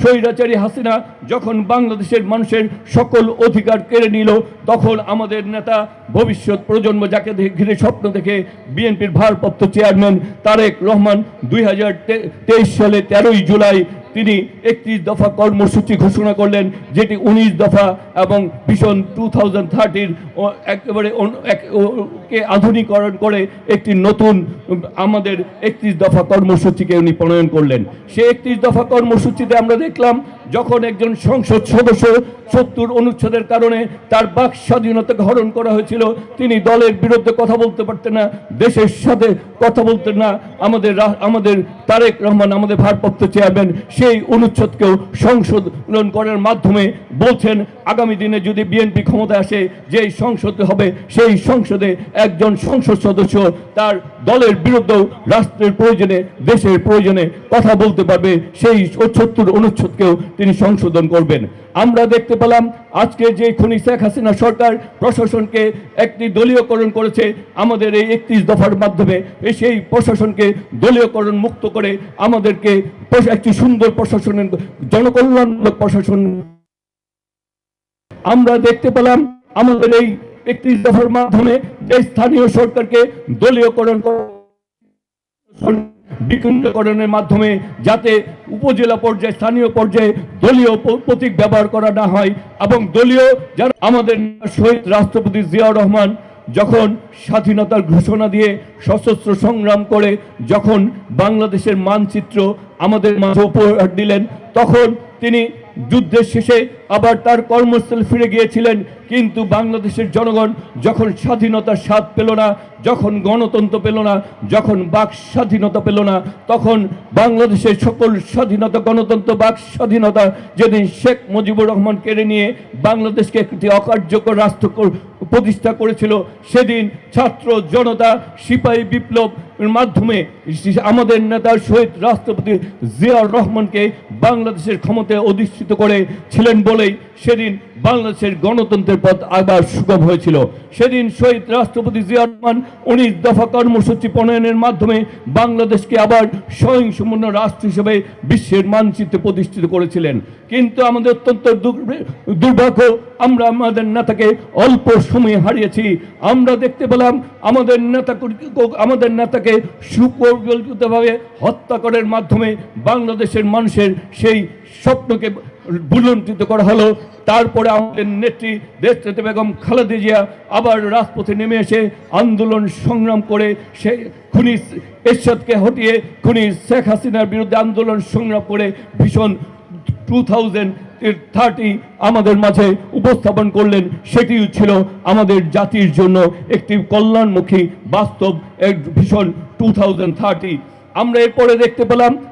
স্বৈরাচারী হাসিনা যখন বাংলাদেশের মানুষের সকল অধিকার কেড়ে নিল, তখন আমাদের নেতা ভবিষ্যৎ প্রজন্ম যাকে ঘিরে স্বপ্ন দেখে বিএনপির ভারপ্রাপ্ত চেয়ারম্যান তারেক রহমান দুই হাজার তেইশ সালে তেরোই জুলাই তিনি একত্রিশ দফা কর্মসূচি ঘোষণা করলেন, যেটি উনিশ দফা এবং ভীষণ টু থাউজেন্ড থার্টির একেবারে কে আধুনিকরণ করে একটি নতুন, আমাদের একত্রিশ দফা কর্মসূচিকে উনি প্রণয়ন করলেন। সেই একত্রিশ দফা কর্মসূচিতে আমরা দেখলাম যখন একজন সংসদ সদস্য সত্তর অনুচ্ছেদের কারণে তার বাক স্বাধীনতাকে হরণ করা হয়েছিল, তিনি দলের বিরুদ্ধে কথা বলতে পারতেন না, দেশের সাথে কথা বলতেন না। আমাদের আমাদের তারেক রহমান, আমাদের ভারপ্রাপ্ত চেয়ারম্যান, সেই অনুচ্ছেদকেও সংশোধন করার মাধ্যমে বলছেন, আগামী দিনে যদি বিএনপি ক্ষমতায় আসে, যেই সংসদ হবে, সেই সংসদে একজন সংসদ সদস্য তার দলের বিরুদ্ধেও রাষ্ট্রের প্রয়োজনে, দেশের প্রয়োজনে কথা বলতে পারবে। সেই সত্তর অনুচ্ছেদকেও তিনি সংশোধন করবেন। আমরা দেখতে পেলাম আজকে যে খনি শেখ হাসিনা সরকার প্রশাসনকে একটি দলীয়করণ করেছে, আমাদের এই একত্রিশ দফার মাধ্যমে সেই প্রশাসনকে দলীয়করণ মুক্ত করে আমাদেরকে একটি সুন্দর প্রশাসনের জনকল্যাণমূলক প্রশাসন আমরা দেখতে পেলাম আমাদের এই একত্রিশ দফার মাধ্যমে যে স্থানীয় সরকারকে দলীয়করণ করা বিকেন্দ্রকরণের মাধ্যমে যাতে উপজেলা পর্যায়ে, স্থানীয় পর্যায়ে দলীয় প্রতীক ব্যবহার করা না হয় এবং দলীয় যারা আমাদের শহীদ রাষ্ট্রপতি জিয়াউর রহমান যখন স্বাধীনতার ঘোষণা দিয়ে সশস্ত্র সংগ্রাম করে, যখন বাংলাদেশের মানচিত্র আমাদের মাঝে উপহার দিলেন, তখন তিনি যুদ্ধের শেষে আবার তার কর্মস্থলে ফিরে গিয়েছিলেন, কিন্তু বাংলাদেশের জনগণ যখন স্বাধীনতার স্বাদ পেল না, যখন গণতন্ত্র পেল না, যখন বাক স্বাধীনতা পেল না, তখন বাংলাদেশের সকল স্বাধীনতা, গণতন্ত্র, বাক স্বাধীনতা যেদিন শেখ মুজিবুর রহমান কেড়ে নিয়ে বাংলাদেশকে একটি অকার্যকর রাষ্ট্র প্রতিষ্ঠা করেছিল, সেদিন ছাত্র জনতা সিপাহী বিপ্লব মাধ্যমে আমাদের নেতা শহীদ রাষ্ট্রপতি জিয়াউর রহমানকে বাংলাদেশের ক্ষমতায় অধিষ্ঠিত করে ছিলেন বলেই সেদিন বাংলাদেশের গণতন্ত্রের পথ আবার সুগম হয়েছিল। সেদিন শহীদ রাষ্ট্রপতি জিয়াউর রহমান উনিশ দফা কর্মসূচি প্রণয়নের মাধ্যমে বাংলাদেশকে আবার স্বয়ংসম্পূর্ণ রাষ্ট্র হিসেবে বিশ্বের মানচিত্রে প্রতিষ্ঠিত করেছিলেন। কিন্তু আমাদের অত্যন্ত দুর্ভ- দুর্ভাগ্য, আমরা আমাদের নেতাকে অল্প সময়ে হারিয়েছি। আমরা দেখতে পেলাম আমাদের নেতা আমাদের নেতাকে সুপরিকল্পিতভাবে হত্যা করার মাধ্যমে বাংলাদেশের মানুষের সেই স্বপ্নকে বুলন্টিত করা হলো। তারপরে আমাদের নেত্রী দেশনেত্রী বেগম খালেদা জিয়া আবার রাজপথে নেমে এসে আন্দোলন সংগ্রাম করে সেই খুনি এরশাদকে হটিয়ে খুনি শেখ হাসিনার বিরুদ্ধে আন্দোলন সংগ্রাম করে ভীষণ টু থাউজেন্ড থার্টি আমাদের মাঝে উপস্থাপন করলেন। সেটিও ছিল আমাদের জাতির জন্য একটি কল্যাণমুখী বাস্তব, এক ভীষণ টু থাউজেন্ড থার্টি আমরা এরপরে দেখতে পেলাম